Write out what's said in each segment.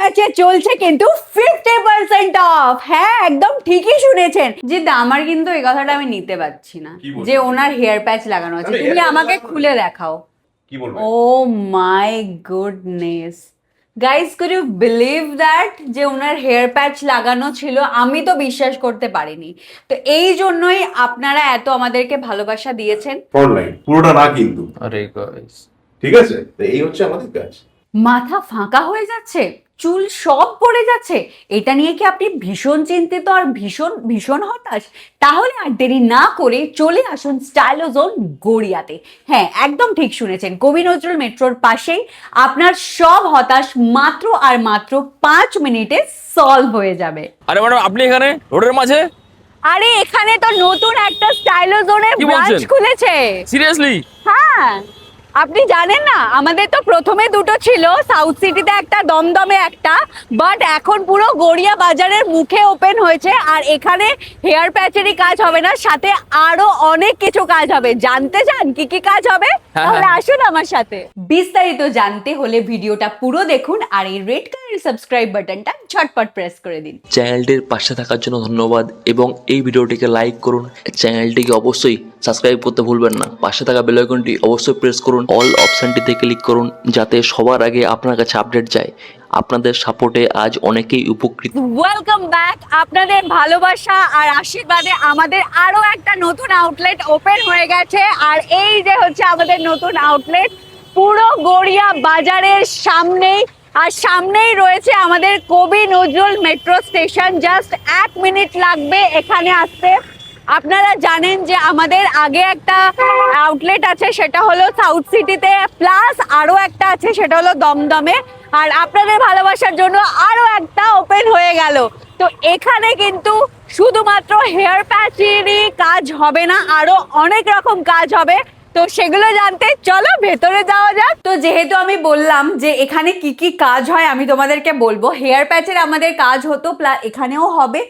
প্যাচে চলছে কিন্তু fifty percent of হ্যাঁ একদম ঠিকই শুনেছেন। যে আমার কিন্তু এই কথাটা আমি নিতে পারছি না। যে ওনার হেয়ার প্যাচ লাগানো আছে। তুমি আমাকে খুলে দেখাও। কি বলব? ও my goodness guys could you believe that যে ওনার হেয়ার প্যাচ লাগানো ছিল আমি তো বিশ্বাস করতে পারিনি। তো এই জন্যই আপনারা এত আমাদেরকে ভালোবাসা দিয়েছেন। পুরোটা না কিন্তু। আরে গাইস ঠিক আছে? তো এই হচ্ছে আমাদের কাজ। মাথা ফাঁকা হয়ে যাচ্ছে? চুল সব পড়ে যাচ্ছে। এটা নিয়ে কি আপনি ভীষণ চিন্তিত আর ভীষণ ভীষণ হতাশ? তাহলে আর দেরি না করে চলে আসুন স্টাইলোজোন গড়িয়াতে। হ্যাঁ একদম ঠিক শুনেছেন কবি নজরুল মেট্রোর পাশেই আপনার সব হতাশ মাত্র আর মাত্র পাঁচ মিনিটে সলভ হয়ে যাবে। আরে ম্যাডাম আপনি এখানে? রোডের মাঝে? আরে এখানে তো নতুন একটা স্টাইলোজোনের ব্রাঞ্চ খুলেছে। সিরিয়াসলি হ্যাঁ। আপনি জানেন না আমাদের তো প্রথমে দুটো ছিল সাউথ সিটিতে একটা দমদমে একটা বাট এখন পুরো গড়িয়া বাজারের মুখে ওপেন হয়েছে আর এখানে হেয়ার প্যাচেরই কাজ হবে না সাথে আরও অনেক কিছু কাজ হবে। জানতে চান কি কি কাজ হবে? হ্যাঁ, তাহলে হ্যাঁ। আসুন আমার সাথে। বিস্তারিত জানতে হলে ভিডিওটা পুরো দেখুন আর এই রেড কালারের সাবস্ক্রাইব বাটনটা ঝটপট প্রেস করে দিন। চ্যানেলটির পাশে থাকার জন্য ধন্যবাদ এবং এই ভিডিওটিকে লাইক করুন। চ্যানেলটিকে অবশ্যই সাবস্ক্রাইব করতে ভুলবেন না। পাশে থাকা বেল আইকনটি অবশ্যই প্রেস করুন। অল অপশনটিতে ক্লিক করুন, যাতে সবার আগে আপনার কাছে আপডেট যায়। আপনাদের সাপোর্টে আজ অনেকেই উপকৃত। ওয়েলকাম ব্যাক আপনাদের ভালোবাসা আর আশীর্বাদে আমাদের আরও একটা নতুন আউটলেট ওপেন হয়ে গেছে। আর এই যে হচ্ছে আমাদের নতুন আউটলেট পুরো গড়িয়া বাজারের সামনেই, আর সামনেই রয়েছে আমাদের Kavi Nazrul metro station just এক মিনিট লাগবে এখানে আসতে। আপনারা জানেন যে আমাদের আগে একটা আউটলেট আছে, সেটা হলো সাউথ সিটিতে প্লাস আরও একটা আছে, সেটা হলো দমদমে। আর আপনাদের ভালোবাসার জন্য আরও একটা ওপেন হয়ে গেল। তো এখানে কিন্তু শুধুমাত্র হেয়ার প্যাচেরই কাজ হবে না, আরও অনেক রকম কাজ হবে। তো সেগুলো জানতে চলো, ভেতরে যাওয়া যাক। তো যেহেতু আমি বললাম যে এখানে কি কি কাজ হয়, আমি তোমাদেরকে বলব। হেয়ার প্যাচের আমাদের কাজ হতো প্লাস এখানেও হবে।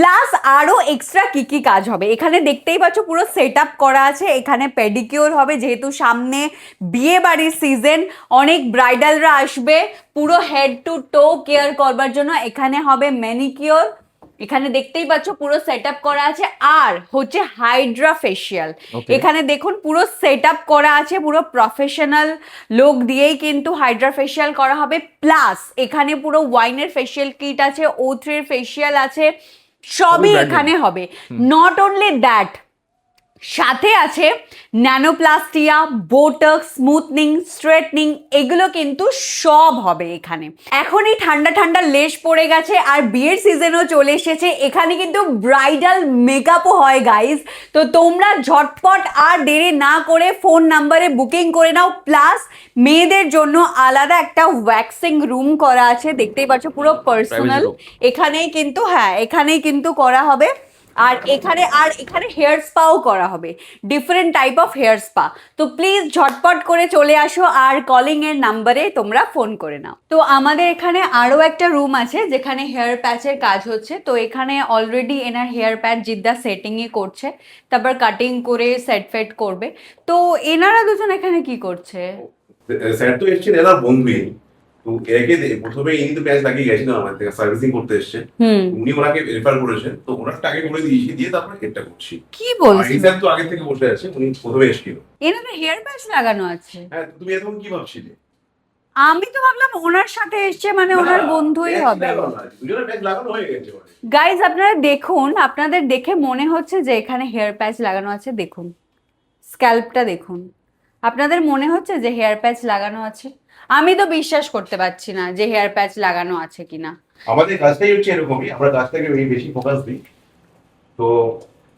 প্লাস আরও এক্সট্রা কি কি কাজ হবে? এখানে দেখতেই পাচ্ছ পুরো সেট আপ করা আছে। এখানে পেডিকিওর হবে যেহেতু সামনে বিয়ে বাড়ির সিজন অনেক ব্রাইডালরা আসবে। পুরো হেড টু টো কেয়ার করবার জন্য এখানে হবে ম্যানিকিওর এখানে দেখতেই পাচ্ছ পুরো সেট করা আছে। আর হচ্ছে হাইড্রা ফেশিয়াল এখানে দেখুন পুরো সেট আপ করা আছে পুরো প্রফেশনাল লোক দিয়েই কিন্তু হাইড্রা ফেশিয়াল করা হবে। প্লাস এখানে পুরো ওয়াইনের ফেশিয়াল কিট আছে ও থ্রির ফেশিয়াল আছে। সবই এখানে হবে। নট অনলি দ্যাট সাথে আছে ন্যানোপ্লাস্টিয়া বোটক স্মুথনিং স্ট্রেটনিং এগুলো কিন্তু সব হবে এখানে। এখনই ঠান্ডা ঠান্ডা লেশ পড়ে গেছে আর বিয়ের সিজনও চলে এসেছে। এখানে কিন্তু ব্রাইডাল মেকআপও হয় গাইজ তো তোমরা ঝটপট আর দেরি না করে ফোন নাম্বারে বুকিং করে নাও। প্লাস মেয়েদের জন্য আলাদা একটা ওয়্যাক্সিং রুম করা আছে। দেখতেই পাচ্ছ পুরো পার্সোনাল এখানেই কিন্তু হ্যাঁ এখানেই কিন্তু করা হবে। আর এখানে আর এখানে হেয়ার স্পাও করা হবে। Different type of hair spa তো প্লিজ ঝটপট করে চলে আসো আর কলিং এর নাম্বারে তোমরা ফোন করে নাও। তো আমাদের এখানে আরও একটা রুম আছে যেখানে হেয়ার প্যাচের কাজ হচ্ছে। তো এখানে অলরেডি এনার হেয়ার প্যাচ জিদ্দা সেটিংয়ে করছে। তারপর কাটিং করে সেট ফেট করবে। তো এনারা দুজন এখানে কি করছে? স্যার তো এসছেন, এনার বন্ধুই প্রথমে ইনি তো প্যাচ লাগিয়ে গেছিলেন আমার থেকে সার্ভিসিং করতে উনি ওনাকে রেফার করেছেন তো করে দিয়েছি দিয়ে তারপরে এটা করছি। কি আর বলছিস স্যার তো আগে থেকে বসে আছে উনি প্রথমে এসেছিল। এনাদের হেয়ার প্যাচ লাগানো আছে। হ্যাঁ তুমি এতক্ষণ কি ভাবছিলে? আমি তো ভাবলাম ওনার সাথে এসছে মানে ওনার বন্ধুই হবে। গেছে মানে। গাইজ আপনারা দেখুন আপনাদের দেখে মনে হচ্ছে যে এখানে হেয়ার প্যাচ লাগানো আছে দেখুন। স্ক্যাল্পটা দেখুন। আপনাদের মনে হচ্ছে যে হেয়ার প্যাচ লাগানো আছে? আমি তো বিশ্বাস করতে পারছি না যে হেয়ার প্যাচ লাগানো আছে কিনা। আমাদের কাজটাই হচ্ছে এরকমই আমরা কাজটাকে এই বেশি ফোকাস দিই। তো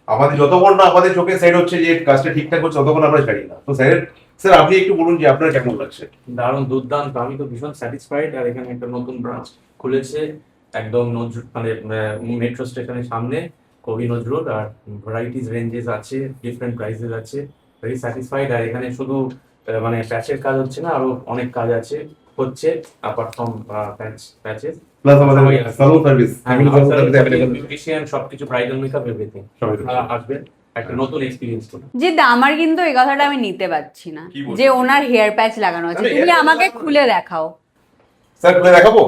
আমাদের যতক্ষণ না আমাদের চোখে সেট হচ্ছে যে কাজটা ঠিকঠাক হচ্ছে ততক্ষণ আমরা ছাড়ি না। তো স্যার স্যার আপনি একটু বলুন যে আপনার কেমন লাগছে? দারুণ দুর্দান্ত। আমি তো ভীষণ স্যাটিসফাইড আর এখানে একটা নতুন ব্রাঞ্চ খুলেছে একদম নজরুল মানে মেট্রো স্টেশনের সামনে কবি নজরুল আর ভ্যারাইটিস রেঞ্জেস আছে ডিফারেন্ট প্রাইসেস আছে। ভেরি স্যাটিসফাইড আর এখানে শুধু মানে প্যাচের কাজ হচ্ছে না আরও অনেক কাজ আছে হচ্ছে apart from patch patches plus আমাদের সবাই সার্ভিস আমি সালুন সার্ভিস অ্যাভেলেবল বিউটিশিয়ান সবকিছু ব্রাইডাল মেকআপ এভরিথিং সবাই তো আসবেন একটা নতুন এক্সপিরিয়েন্স যে আমার কিন্তু এই কথাটা আমি নিতে পারছি না। যে ওনার হেয়ার প্যাচ লাগানো আছে। তুমি আমাকে খুলে দেখাও। স্যার খুলে দেখাবো?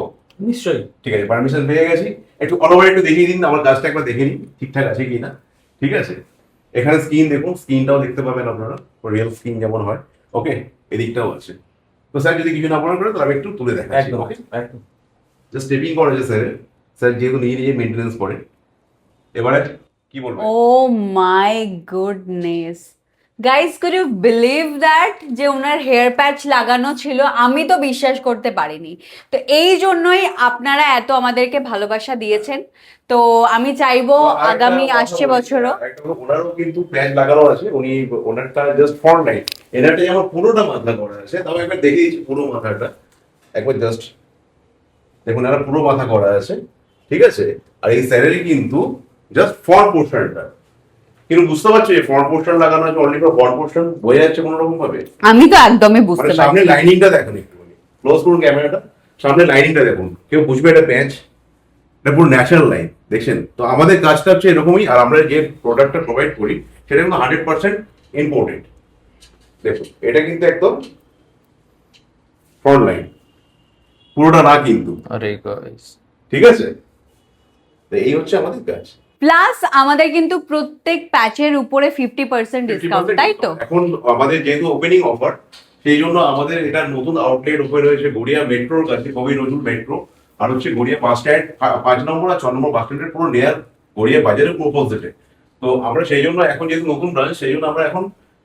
নিশ্চয়ই। ঠিক আছে পারমিশন পেয়ে গেছি। একটু অল ওভার একটু দেখিয়ে দিন আমার গাছটা একবার দেখে নিন ঠিকঠাক আছে কি না ঠিক আছে? এখানে স্ক্রিন দেখুন স্ক্রিনটাও দেখতে পাবেন আপনারা রিয়েল স্ক্রিন যেমন হয়। ওকে এদিকটাও আছে। তো স্যার যদি কিছু না মনে করে তাহলে একটু তুলে দেখা একদম ওকে একদম। জাস্ট স্টেপিং করে যে স্যার স্যার যেহেতু নিজে নিজে মেনটেন্স করে এবারে কি বলব? ও my goodness guys could you believe that যে ওনার হেয়ার প্যাচ লাগানো ছিল আমি তো বিশ্বাস করতে পারিনি। তো এই জন্যই আপনারা এত আমাদেরকে ভালোবাসা দিয়েছেন। তো আমি চাইব আগামী আসছে বছরও। ওনারও কিন্তু প্যাচ লাগানো আছে উনি ওনারটা জাস্ট ফ্রন্ট লাইন এনারটা যেমন পুরোটা মাথা করা আছে তাও একবার দেখে দিচ্ছি পুরো মাথাটা। একবার জাস্ট দেখুন এরা পুরো মাথা করা আছে ঠিক আছে? আর এই স্যালারি কিন্তু জাস্ট ফর পোর্শনটা কিন্তু বুঝতে পারছ যে ফ্রন্ট পোস্টার লাগানো আছে অনলি ফর ফ্রন্ট পোর্শন বোঝা যাচ্ছে কোনো রকম ভাবে আমি তো একদমই বুঝতে মানে পারছি সামনে লাইনিংটা দেখুন একটু ক্লোজ করুন ক্যামেরাটা সামনে লাইনিংটা দেখুন। কেউ বুঝবে এটা প্যাঁচ এটা পুরো ন্যাচারাল লাইন দেখছেন? তো আমাদের কাজটা হচ্ছে এরকমই আর আমরা যে প্রোডাক্টটা প্রোভাইড করি সেটা কিন্তু হান্ড্রেড পার্সেন্ট ইম্পোর্টেড দেখুন এটা কিন্তু একদম ফ্রন্ট লাইন পুরোটা না কিন্তু। আরে ঠিক আছে? তো এই হচ্ছে আমাদের কাজ। প্লাস আমাদের কিন্তু প্রত্যেক প্যাচের উপরে ফিফটি পার্সেন্ট ডিসকাউন্ট তাই তো? এখন আমাদের যেহেতু ওপেনিং অফার সেই জন্য আমাদের এটা নতুন আউটলেট ওপেন হয়েছে গড়িয়া মেট্রোর কাছে কবি নজরুল মেট্রো আর হচ্ছে গড়িয়া বাস স্ট্যান্ড পাঁচ নম্বর আর ছ নম্বর বাস স্ট্যান্ডের পুরো নেয়ার গড়িয়া বাজারের প্রপোজিটে তো আমরা সেই জন্য এখন যেহেতু নতুন ব্রাঞ্চ সেই জন্য আমরা এখন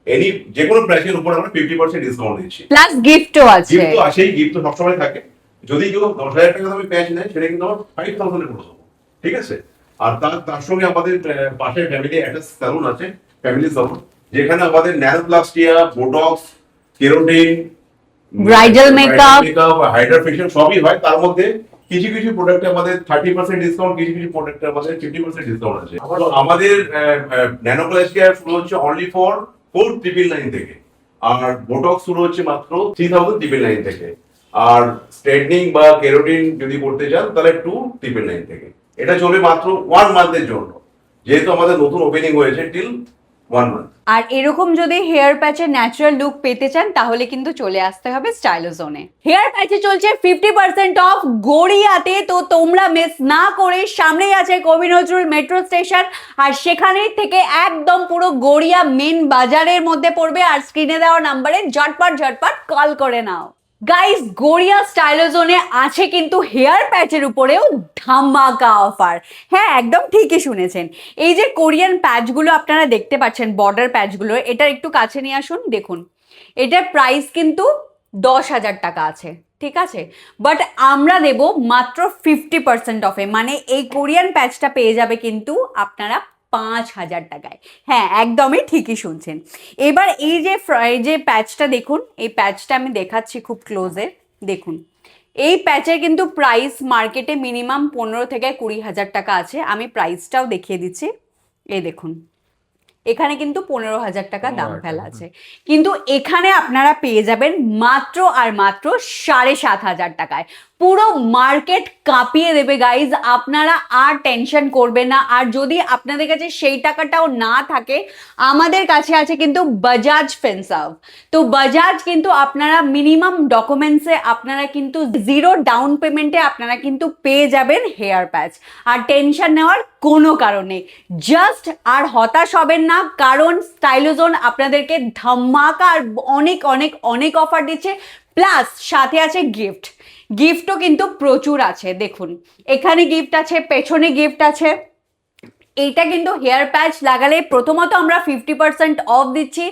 এনি যে কোনো প্রাইসের উপর আমরা ফিফটি পার্সেন্ট ডিসকাউন্ট দিচ্ছি। প্লাস গিফটও আছে। গিফট তো আসেই গিফট তো সবসময় থাকে। যদি কেউ দশ হাজার টাকা দামে প্যাচ নেয় সেটা কিন্তু আমার ফাইভ থাউজেন্ডে করে দেবো। ঠিক আছে? আর তার তার সঙ্গে আমাদের পাশে ফ্যামিলি একটা স্যালুন আছে ফ্যামিলি স্যালুন যেখানে আমাদের nanoplastia botox keratin Bridal makeup. Makeup hydra facial সবই হয়। তার মধ্যে কিছু কিছু প্রোডাক্টে আমাদের থার্টি পার্সেন্ট ডিসকাউন্ট কিছু কিছু প্রোডাক্টে আমাদের ফিফটি পার্সেন্ট ডিসকাউন্ট আছে। আমাদের ন্যানোপ্লাস্টিয়া শুরু হচ্ছে only for four triple nine থেকে। আর বোটক্স শুরু হচ্ছে মাত্র থ্রি থাউজেন্ড ট্রিপল নাইন থেকে। আর স্ট্রেটনিং বা কেরোটিন যদি করতে চান তাহলে টু ট্রিপল নাইন থেকে। এটা চলবে মাত্র ওয়ান মান্থের জন্য। যেহেতু আমাদের নতুন ওপেনিং হয়েছে টিল ওয়ান মান্থ আর এরকম যদি হেয়ার প্যাচের ন্যাচারাল লুক পেতে চান, তাহলে কিন্তু চলে আসতে হবে স্টাইলোজোনে হেয়ার প্যাচে চলছে ফিফটি পার্সেন্ট অফ গড়িয়াতে, তো তোমরা মিস না করে সামনেই আছে কবি নজরুল মেট্রো স্টেশন আর সেখানে থেকে একদম পুরো গড়িয়া মেন বাজারের মধ্যে পড়বে, আর স্ক্রিনে দেওয়া নাম্বারে ঝটপট ঝটপট কল করে নাও। গাইস গড়িয়া স্টাইলোজোনে আছে কিন্তু হেয়ার প্যাচের উপরেও ধামাকা অফার হ্যাঁ একদম ঠিকই শুনেছেন। এই যে কোরিয়ান প্যাচগুলো আপনারা দেখতে পাচ্ছেন বর্ডার প্যাচগুলো এটা একটু কাছে নিয়ে আসুন, দেখুন। এটার প্রাইস কিন্তু দশ হাজার টাকা আছে, ঠিক আছে? বাট আমরা দেব মাত্র ফিফটি পার্সেন্ট অফে মানে এই কোরিয়ান প্যাচটা পেয়ে যাবে কিন্তু আপনারা পাঁচ হাজার টাকায়। হ্যাঁ একদমই ঠিকই শুনছেন। এবার এই যে এই যে প্যাচটা দেখুন এই প্যাচটা আমি দেখাচ্ছি খুব ক্লোজে দেখুন এই প্যাচের কিন্তু প্রাইস মার্কেটে মিনিমাম পনেরো থেকে কুড়ি হাজার টাকা আছে। আমি প্রাইসটাও দেখিয়ে দিচ্ছি। এই দেখুন এখানে কিন্তু পনেরো হাজার টাকা দাম আচ্ছা, ফেলা আছে। কিন্তু এখানে আপনারা পেয়ে যাবেন মাত্র আর মাত্র সাড়ে সাত হাজার টাকায়। পুরো মার্কেট কাঁপিয়ে দেবে গাইজ আপনারা আর টেনশন করবেন না। আর যদি আপনাদের কাছে সেই টাকাটাও না থাকে, আমাদের কাছে আছে কিন্তু বাজাজ ফেন্সাভ তো বাজাজ কিন্তু আপনারা মিনিমাম ডকুমেন্টসে আপনারা কিন্তু জিরো ডাউন পেমেন্টে আপনারা কিন্তু পেয়ে যাবেন হেয়ার প্যাচ আর টেনশন নেওয়ার কোনো কারণে জাস্ট আর হতাশ হবেন না, কারণ স্টাইলোজোন আপনাদেরকে ধামাকা আর অনেক অনেক অনেক অফার দিচ্ছে। প্লাস সাথে আছে গিফট গিফটও কিন্তু প্রচুর আছে, দেখুন। এখানে গিফট আছে, পেছনে গিফট আছে। এইটা কিন্তু হেয়ার প্যাচ লাগালে প্রথমত আমরা ফিফটি পার্সেন্ট অফ দিচ্ছি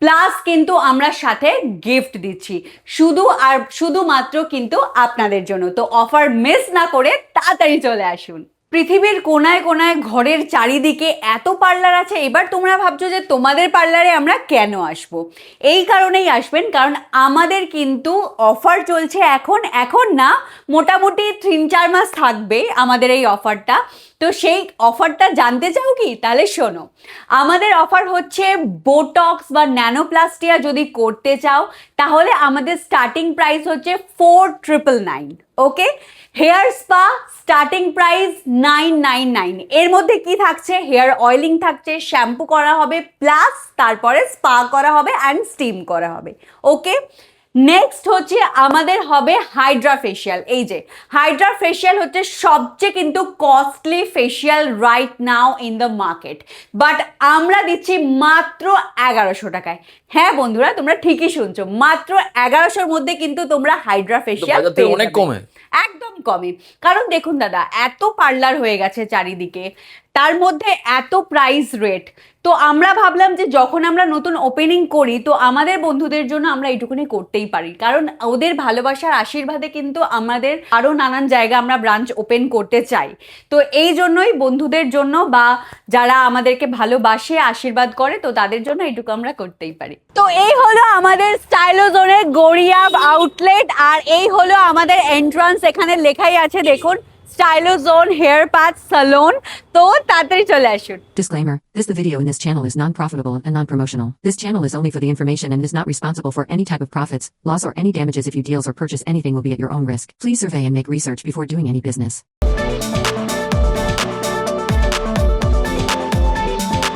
প্লাস কিন্তু আমরা সাথে গিফট দিচ্ছি। শুধু আর, শুধুমাত্র কিন্তু আপনাদের জন্য। তো অফার মিস না করে তাড়াতাড়ি চলে আসুন। পৃথিবীর কোনায় কোনায় ঘরের চারিদিকে এত পার্লার আছে, এবার তোমরা ভাবছ যে তোমাদের পার্লারে আমরা কেন আসব। এই কারণেই আসবেন, কারণ আমাদের কিন্তু অফার চলছে এখন এখন না, মোটামুটি তিন চার মাস থাকবে আমাদের এই অফারটা তো সেই অফারটা জানতে চাও কি? তাহলে শোনো। আমাদের অফার হচ্ছে বোটক্স বা ন্যানোপ্লাস্টিয়া যদি করতে চাও, তাহলে আমাদের স্টার্টিং প্রাইস হচ্ছে four triple nine okay hair spa starting price nine nine nine এর মধ্যে কি থাকছে? হেয়ার অয়েলিং থাকছে শ্যাম্পু করা হবে প্লাস তারপরে স্পা করা হবে অ্যান্ড স্টিম করা হবে ওকে নেক্সট হচ্ছে আমাদের হবে হাইড্রা ফেশিয়াল এই যে হাইড্রা ফেশিয়াল হচ্ছে সবচেয়ে কিন্তু costly facial right now in the market but আমরা দিচ্ছি মাত্র এগারোশো টাকায়। হ্যাঁ বন্ধুরা তোমরা ঠিকই শুনছো মাত্র এগারোশোর মধ্যে কিন্তু তোমরা হাইড্রা ফেশিয়াল অনেক কমে। একদম কমে। কারণ দেখুন দাদা এত পার্লার হয়ে গেছে চারিদিকে। তার মধ্যে এত প্রাইস রেট তো আমরা ভাবলাম যে যখন আমরা নতুন ওপেনিং করি, তো আমাদের বন্ধুদের জন্য আমরা এইটুকুনি করতেই পারি। কারণ ওদের ভালোবাসার আশীর্বাদে কিন্তু আমাদের আরও নানান জায়গা আমরা ব্রাঞ্চ ওপেন করতে চাই। তো এই জন্যই বন্ধুদের জন্য বা যারা আমাদেরকে ভালোবাসে, আশীর্বাদ করে, তো তাদের জন্য এইটুকু আমরা করতেই পারি। তো এই হলো আমাদের স্টাইলোজোনের গড়িয়া আউটলেট আর এই হলো আমাদের এন্ট্রান্স এখানে লেখাই আছে, দেখুন। স্টাইলোজোন হেয়ার প্যাচ সালন তো তাড়াতাড়ি চলে আসুন Disclaimer This the video in this channel is non profitable and non promotional. This channel is only for the information and is not responsible for any type of profits, loss, or any damages if you deals or purchase anything will be at your own risk. Please survey and make research before doing any business.